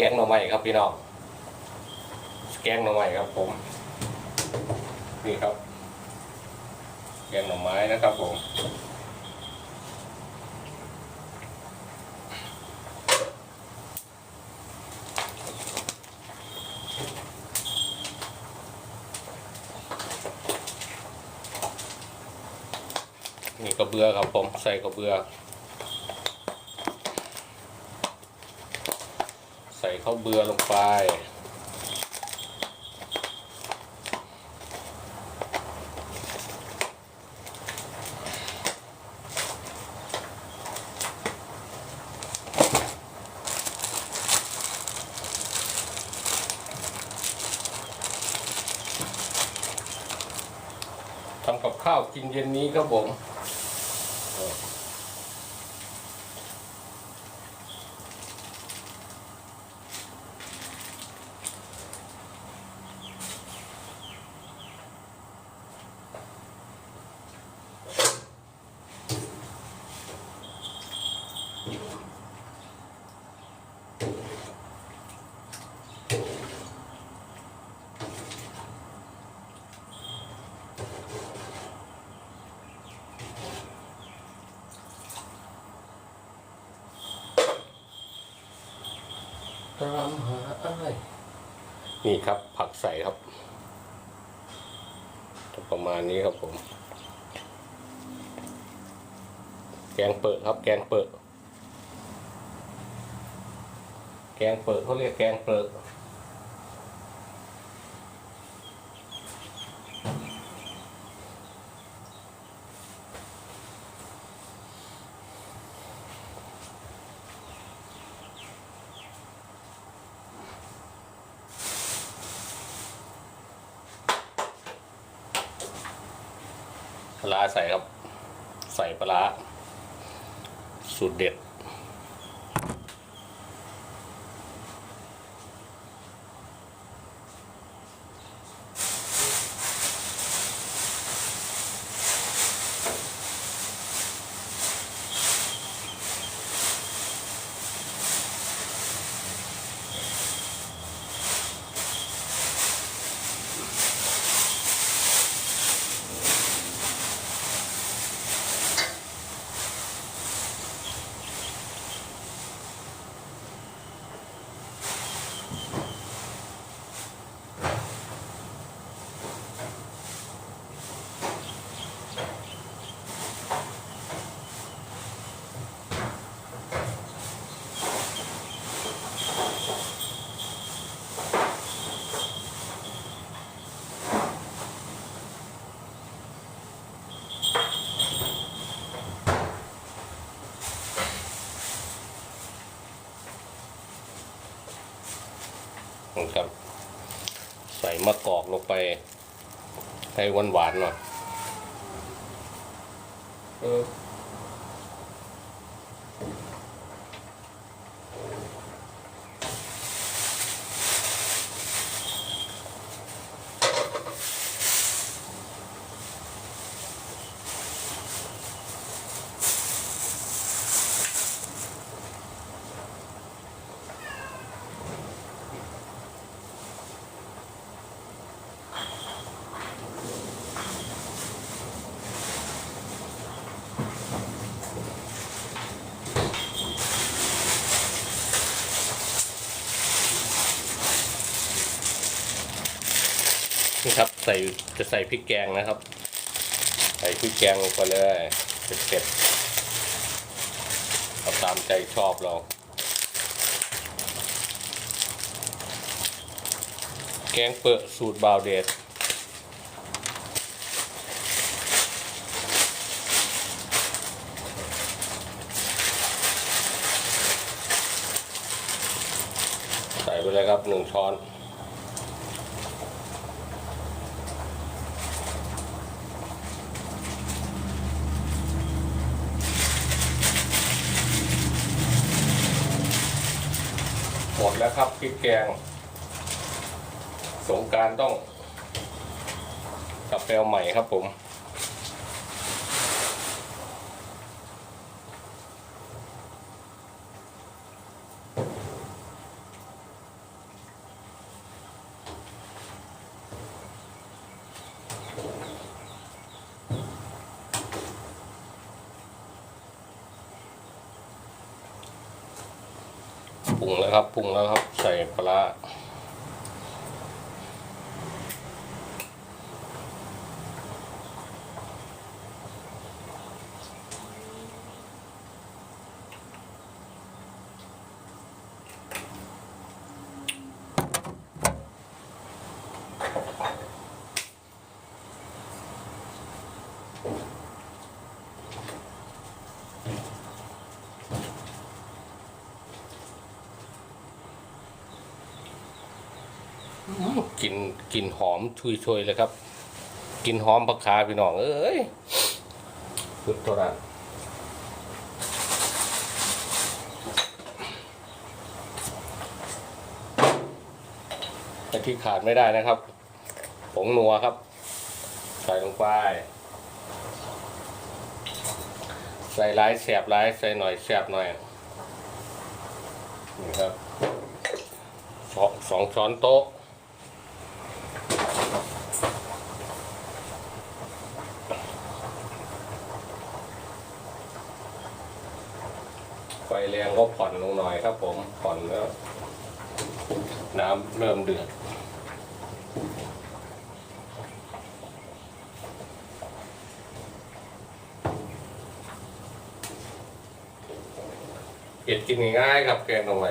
แกงหน่อไม้ครับพี่น้องแกงหน่อไม้ครับ ผมนี่ครับ แกงหน่อไม้นะครับผมนี่กระเบือครับผมใส่กระเบือ ใส่ข้าวเบือลงไป ทำกับข้าวกินเย็นนี้ครับผม ตามหาอ้ายนี่ครับผักใส่ครับ ประมาณนี้ครับผม แกงเปิดครับ แกงเปิด แกงเปิดเขาเรียกแกงเปิด ลาใส่ครับ ใส่ปลาสูตรเด็ด ครับ ใส่มะกอกลงไป ให้หวานหวานๆหน่อย ใส่จะใส่พริกแกงนะครับ ใส่พริกแกงลงไปเลยเผ็ดๆเอาตามใจชอบเราแกงเปิดสูตรบาวเดชใส่ไปเลยครับหนึ่งช้อน หมดแล้วครับพริกแกง สงการต้องกลับไปเอาใหม่ครับผม ปรุงแล้วครับปรุงแล้วครับ ใส่ปลา ร้ากินกินหอมชุยชยเลยครับกลิ่นหอมผักคาพี่น้องเอ้ยสุดโทษนะแต่ที่ขาดไม่ได้นะครับ ผงนัวครับ ใส่ลงไป ใส่ร้ายแสบร้ายใส่หน่อยแสบหน่อยนี่ครับสองสองช้อนโต๊ะ ไฟแรง ก็ผ่อนลงหน่อยครับ ผมผ่อนแล้วน้ำเริ่มเดือดเก็ดกินง่ายๆครับแกงตรงไหน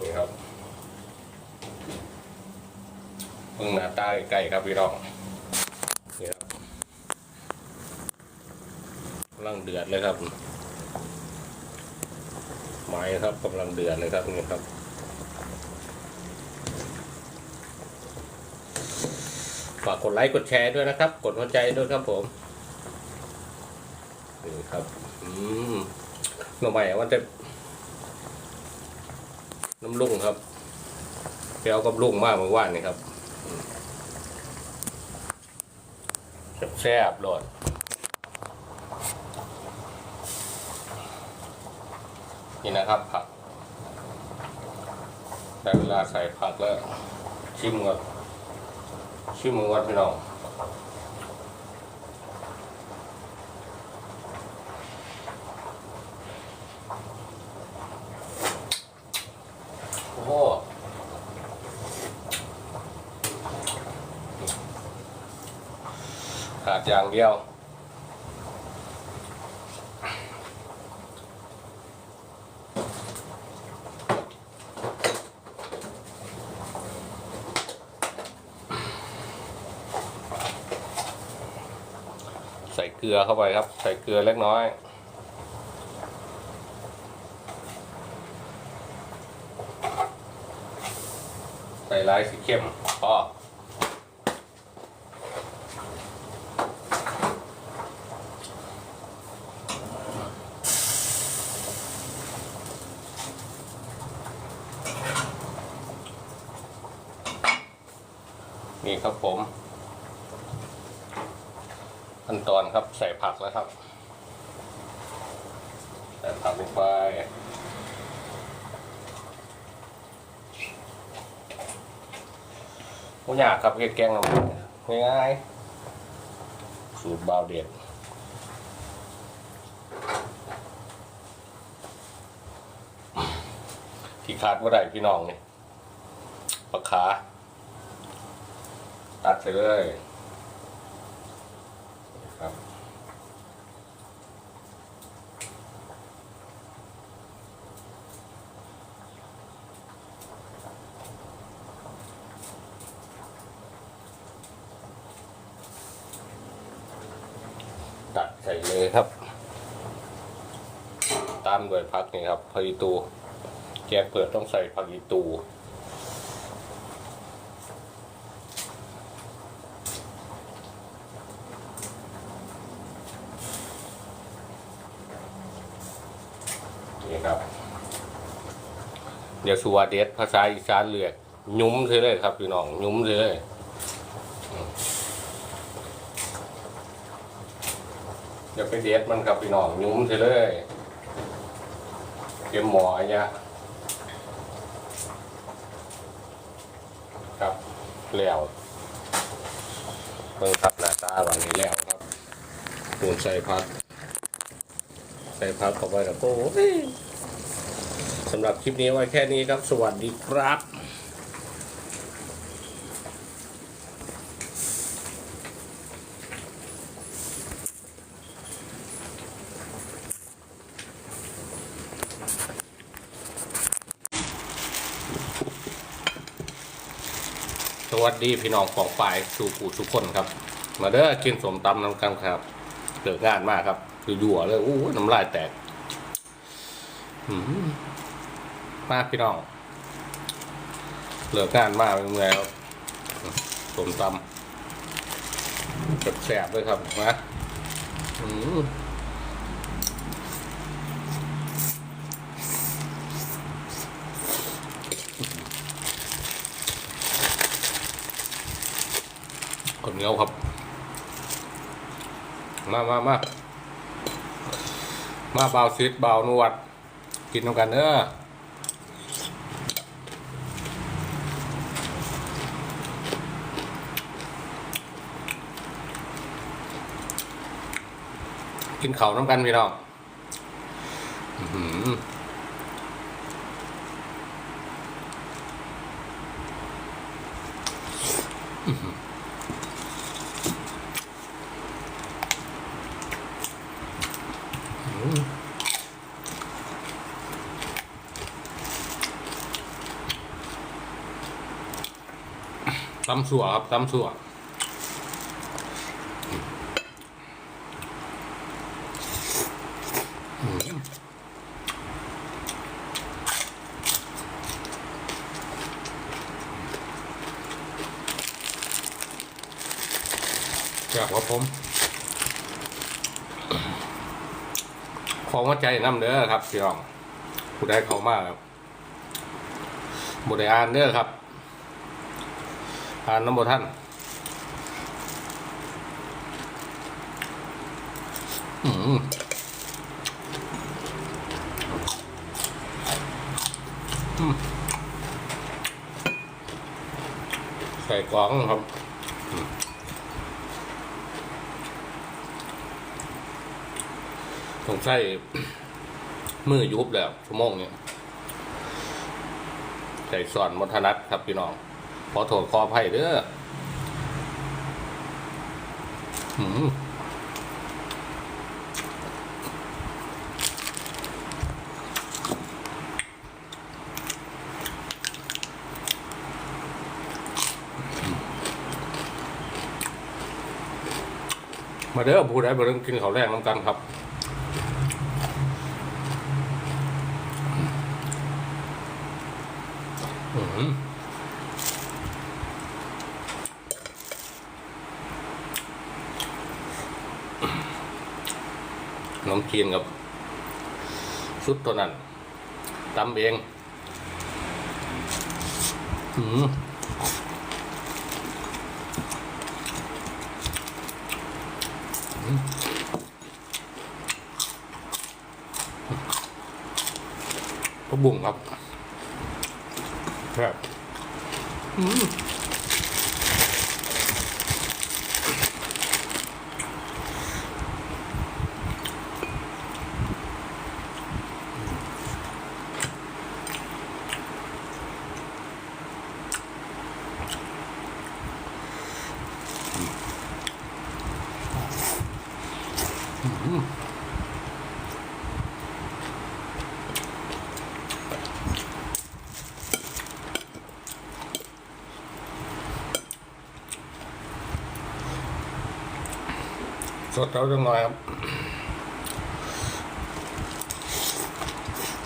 นี่ครับเพิ่งหน้าตาใกล้ๆครับพี่น้องนี่ครับกำลังเดือดเลยครับ ไม้ครับกำลังเดือดเลยครับนี่ครับฝากกดไลค์กดแชร์ด้วยนะครับ กดหัวใจด้วยครับผมนี่ครับอืมหน่อใหม่ว่าจะน้ำลุ่งครับเปรี้ยวกับลุ่งมากเมื่อวานนี่ครับแซ่บๆโลด นี่นะครับผักได้เวลาใส่ผักแล้วชิมก่อนชิมก่อนพี่น้องโอ้โหขาดอย่างเดียว กลือเข้าไปครับ ใส่เกลือเล็กน้อย ใส่ลายสีเข้มพอนี่ครับผม ขั้นตอนครับใส่ผักแล้วครับ ใส่ผักลงไป อยากครับเฮ็ดแกงน้ำง่ายๆสูตรบาวเด็ดที่ขาดว่าได้พี่น้องนี่ปลาขาตัดไปเลย ตัดใส่เลยครับ ตามด้วยผักนี่ครับผักอีตูแกงเปิดต้องใส่ผักอีตูนี่ครับเดี๋ยวสุวเดสภาษาอีสานเรียกยุ้มเลยครับพี่น้องยุ้มเลยอืม เดี๋ยวไปเดสมันครับพี่น้องยุ้มเลยเตรียมหมออันเนี้ยครับแล้วเพิ่งครับหน้าตาวันนี้แล้วครับปูนใส่พักใส่พักเข้าไปแล้วโอ้ยสำหรับคลิปนี้ไว้แค่นี้ครับ สวัสดีครับ สวัสดีพี่น้องของฝ่ายสู่ผู้ทุกคนครับ มาเด้อกินสมตำน้ำกันครับเกิดงานมากครับคือยู่ๆเลยอู้น้ำลายแตกอืมมากพี่น้องเลิกงานมากเป็นไงครับสมตำแสบเลยครับนะอืม คนเหนียวครับ มามามามาเบาซิดเบานวด กินน้ำกันเด้อกินเขาน้ำกันพี่น้องอื้อหืออื้อหืออืม ตำสัวครับตำสัวอยากว่าผม ของหัวใจน้ำเด้อครับพี่น้องผู้ใดเขามากครับบุได้อ่านเด้อครับ อ่านน้ำบท่านอืมใส่กล่องครับอืมสงสัยมือยุบแล้วชั่วโมงเนี่ยใส่สอนมทนัดครับพี่น้อง ขอโทษขออภัยเด้อืมมาเด้อผู้ใดบ่เรื่องกินข้าวแรงน้ำกันครับ อืม น้องจีนกับชุดตัวนั้นตำเองอืมอืมก็บุ่งครับครับอืม สดเราจังหน่อยครับ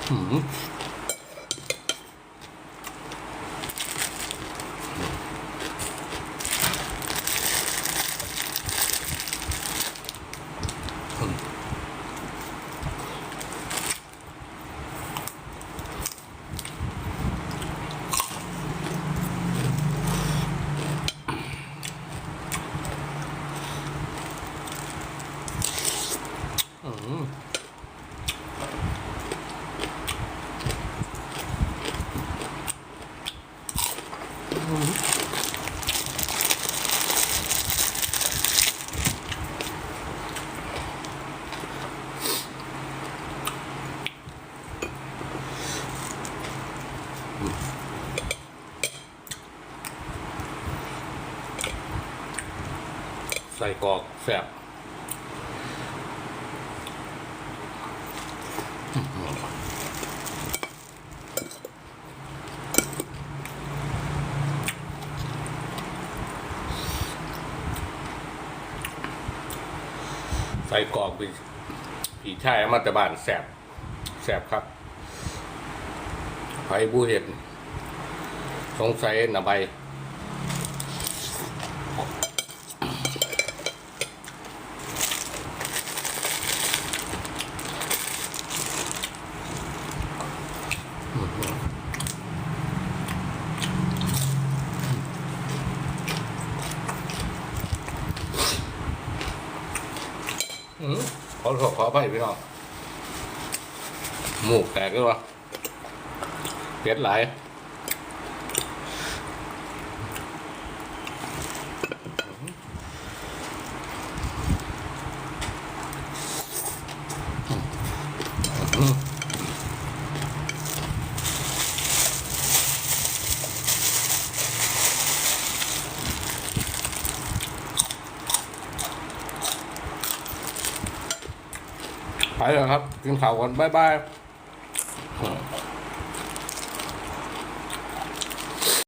หืมอืม ใส่กรอกแซ่บใส่กรอกผีผีชายมาต่บ้านแสบแสบครับไผผู้เห็น สงสัยหนาใบ อืม ขออภัยพี่น้องหมูกแตกหรือเปล่าเผ็ดหลาย ไปแล้วครับ กินข้าวกันบ๊ายบาย